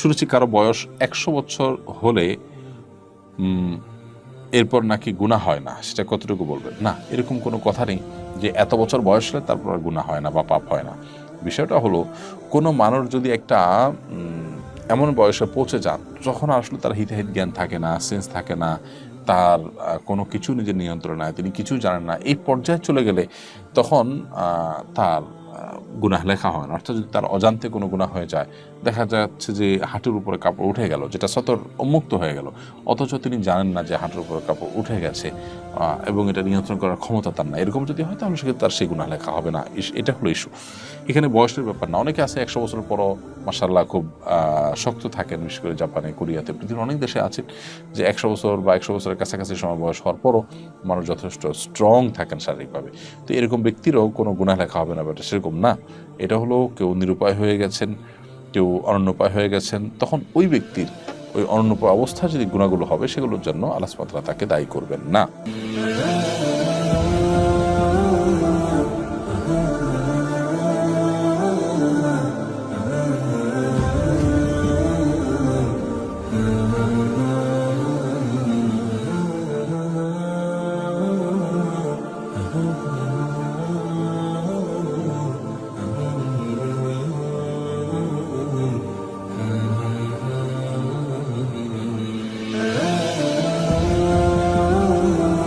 শুনেছি কারও বয়স একশো বছর হলে এরপর নাকি গুণা হয় না। সেটা কতটুকু বলবেন? না, এরকম কোনো কথা নেই যে এত বছর বয়স হলে তারপর গুণা হয় না বা পাপ হয় না। বিষয়টা হলো, কোনো মানুষ যদি একটা এমন বয়সে পৌঁছে যান, যখন আসলে তার হিতাহিত জ্ঞান থাকে না সেন্স থাকে না, তার কোনো কিছু নিজের নিয়ন্ত্রণে নাই, তিনি কিছু জানেন না, এই পর্যায়ে চলে গেলে তখন তার গুনাহ লেখা হয় না। অর্থাৎ যদি তার অজান্তে কোনো গুনাহ হয়ে যায়, দেখা যাচ্ছে যে হাঁটুর উপরে কাপড় উঠে গেল, যেটা সতর উন্মুক্ত হয়ে গেল। অথচ তিনি জানেন না যে হাঁটুর উপরে কাপড় উঠে গেছে এবং এটা নিয়ন্ত্রণ করার ক্ষমতা তার না এরকম যদি হয়, তাহলে সেক্ষেত্রে তার সেই গুনাহ লেখা হবে না। এটা হলো ইস্যু এখানে বয়সের ব্যাপার না। অনেকে আছে, একশো বছর পরও মাসাল্লাহ খুব শক্ত থাকেন, বিশেষ করে জাপানে, কোরিয়াতে। পৃথিবীর অনেক দেশে আছেন যে একশো বছর বা একশো বছরের কাছাকাছি সময় বয়স হওয়ার পরও মানুষ যথেষ্ট স্ট্রং থাকেন শারীরিকভাবে। তো এরকম ব্যক্তিরও কোনো গুণা লেখা হবে না ব্যাপারটা সেরকম না। এটা হলো কেউ নিরুপায় হয়ে গেছেন, কেউ অনন্যপায় হয়ে গেছেন, তখন ওই ব্যক্তির ওই অনন্যপায় অবস্থা যদি গুণাগুলো হবে, সেগুলোর জন্য তাআলা তাকে দায়ী করবেন না।